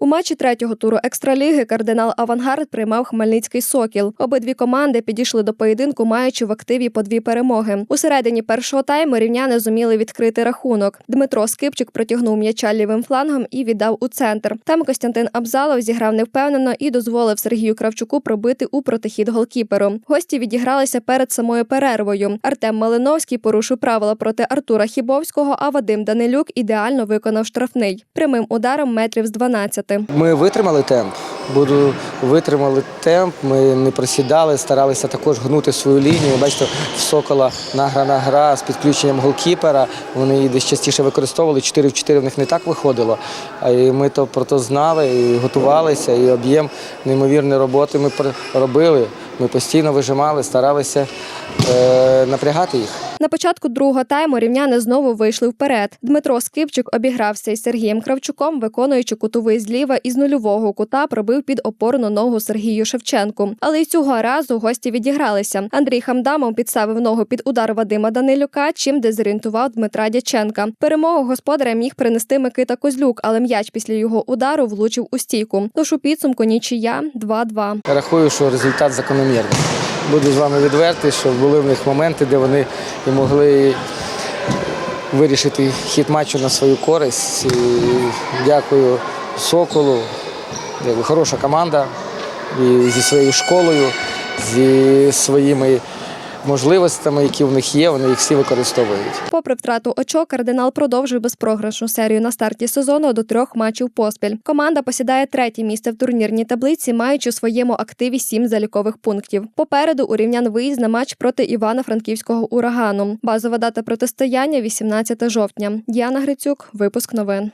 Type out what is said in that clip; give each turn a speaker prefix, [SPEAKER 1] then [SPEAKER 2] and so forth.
[SPEAKER 1] У матчі третього туру екстраліги кардинал Авангард приймав Хмельницький Сокіл. Обидві команди підійшли до поєдинку, маючи в активі по дві перемоги. У середині першого тайму рівняни зуміли відкрити рахунок. Дмитро Скипчик протягнув м'яча лівим флангом і віддав у центр. Там Костянтин Абзалов зіграв невпевнено і дозволив Сергію Кравчуку пробити у протихід голкіперу. Гості відігралися перед самою перервою. Артем Малиновський порушив правила проти Артура Хібовського, а Вадим Данилюк ідеально виконав штрафний прямим ударом метрів з 12.
[SPEAKER 2] Ми витримали темп. Буду витримали темп. Ми не просідали, старалися також гнути свою лінію. Бачите, в сокола награна гра з підключенням голкіпера. Вони її десь частіше використовували. 4 в 4 в них не так виходило. А ми то про то знали і готувалися. І об'єм неймовірної роботи ми робили. Ми постійно вижимали, старалися е, напрягати їх.
[SPEAKER 1] На початку другого тайму рівняни знову вийшли вперед. Дмитро Скипчик обігрався із Сергієм Кравчуком, виконуючи кутовий зліва із нульового кута пробив під опорну ногу Сергію Шевченку. Але й цього разу гості відігралися. Андрій Хамдамов підставив ногу під удар Вадима Данилюка, чим дезорієнтував Дмитра Дяченка. Перемогу господаря міг принести Микита Козлюк, але м'яч після його удару влучив у стійку. Тож у підсумку нічия 2-2.
[SPEAKER 2] Рахую, що результат закономірний. Буду з вами відвертий, що були в них моменти, де вони і могли вирішити хід матчу на свою користь. І дякую Соколу. Хороша команда і зі своєю школою, зі своїми можливостями, які в них є, вони їх всі використовують.
[SPEAKER 1] Попри втрату очок, кардинал продовжує безпрограшну серію на старті сезону до трьох матчів поспіль. Команда посідає третє місце в турнірній таблиці, маючи у своєму активі сім залікових пунктів. Попереду у рівнян виїзд на матч проти Івано-Франківського урагану. Базова дата протистояння 18 жовтня. Діана Грицюк, випуск новин.